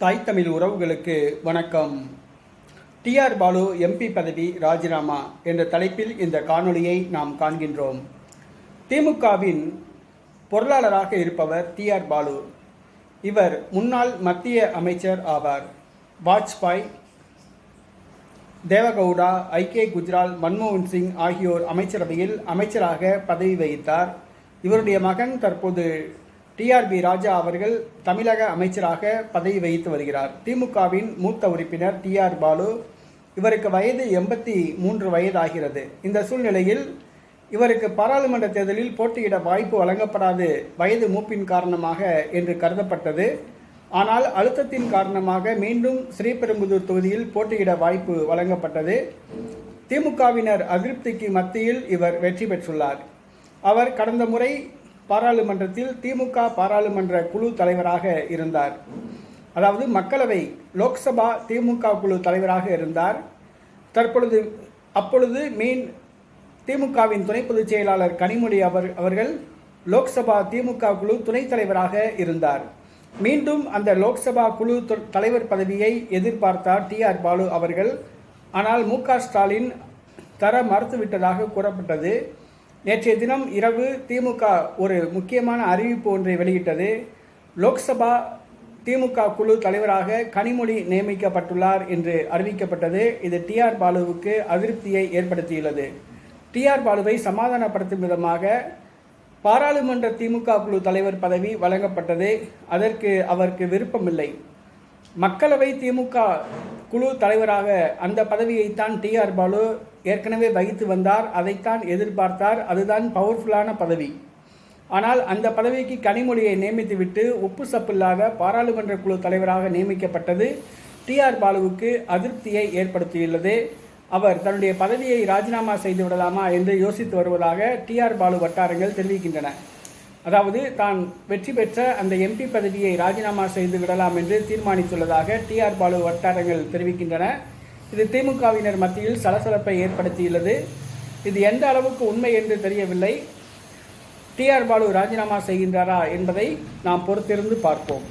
தாய் தமிழ் உறவுகளுக்கு வணக்கம். டிஆர் பாலு எம்பி பதவி ராஜினாமா என்ற தலைப்பில் இந்த காணொளியை நாம் காண்கின்றோம். திமுகவின் பொருளாளராக இருப்பவர் டிஆர் பாலு. இவர் முன்னாள் மத்திய அமைச்சர் ஆவார். வாஜ்பாய் தேவகவுடா ஐகே குஜ்ரால் மன்மோகன் சிங் ஆகியோர் அமைச்சரவையில் அமைச்சராக பதவி வகித்தார். இவருடைய மகன் தற்போது டிஆர்பி ராஜா அவர்கள் தமிழக அமைச்சராக பதவி வகித்து வருகிறார். திமுகவின் மூத்த உறுப்பினர் டிஆர் பாலு இவருக்கு வயது எண்பத்தி மூன்று வயதாகிறது. இந்த சூழ்நிலையில் இவருக்கு பாராளுமன்ற தேர்தலில் போட்டியிட வாய்ப்பு வழங்கப்படாது வயது மூப்பின் காரணமாக என்று கருதப்பட்டது. ஆனால் அழுத்தத்தின் காரணமாக மீண்டும் ஸ்ரீபெரும்புதூர் தொகுதியில் போட்டியிட வாய்ப்பு வழங்கப்பட்டது. திமுகவினர் அதிருப்திக்கு மத்தியில் இவர் வெற்றி பெற்றுள்ளார். அவர் கடந்த முறை பாராளுமன்றத்தில் திமுக பாராளுமன்ற குழு தலைவராக இருந்தார். அதாவது மக்களவை லோக்சபா திமுக குழு தலைவராக இருந்தார். தற்பொழுது அப்பொழுது மீன் திமுகவின் துணை பொதுச் செயலாளர் கனிமொழி அவர் அவர்கள் லோக்சபா திமுக குழு துணைத் தலைவராக இருந்தார். மீண்டும் அந்த லோக்சபா குழு தொ- தலைவர் பதவியை எதிர்பார்த்தார் டி ஆர் பாலு அவர்கள். ஆனால் மு க ஸ்டாலின் தர மறுத்துவிட்டதாக கூறப்பட்டது. நேற்றைய தினம் இரவு திமுக ஒரு முக்கியமான அறிவிப்பு ஒன்றை வெளியிட்டது. லோக்சபா திமுக குழு தலைவராக கனிமொழி நியமிக்கப்பட்டுள்ளார் என்று அறிவிக்கப்பட்டது. இது டிஆர் பாலுவுக்கு அதிருப்தியை ஏற்படுத்தியுள்ளது. டிஆர் பாலுவை சமாதானப்படுத்தும் விதமாக பாராளுமன்ற திமுக குழு தலைவர் பதவி வழங்கப்பட்டது. அதற்கு அவருக்கு விருப்பமில்லை. மக்களவை திமுக குழு தலைவராக அந்த பதவியைத்தான் டிஆர் பாலு ஏற்கனவே வகித்து வந்தார் அதைத்தான் எதிர்பார்த்தார். அதுதான் பவர்ஃபுல்லான பதவி. ஆனால் அந்த பதவிக்கு கனிமொழியை நியமித்துவிட்டு உப்பு சப்பில்லாத பாராளுமன்ற குழு தலைவராக நியமிக்கப்பட்டது டிஆர் பாலுவுக்கு அதிருப்தியை ஏற்படுத்தியுள்ளது. அவர் தன்னுடைய பதவியை ராஜினாமா செய்து விடலாமா என்று யோசித்து வருவதாக டிஆர் பாலு வட்டாரங்கள் தெரிவிக்கின்றன. அதாவது தான் வெற்றி பெற்ற அந்த எம்பி பதவியை ராஜினாமா செய்து விடலாம் என்று தீர்மானித்துள்ளதாக டிஆர் பாலு வட்டாரங்கள் தெரிவிக்கின்றன. இது திமுகவினர் மத்தியில் சலசலப்பை ஏற்படுத்தியுள்ளது. இது எந்த அளவுக்கு உண்மை என்று தெரியவில்லை. டிஆர் பாலு ராஜினாமா செய்கின்றாரா என்பதை நாம் பொறுத்திருந்து பார்ப்போம்.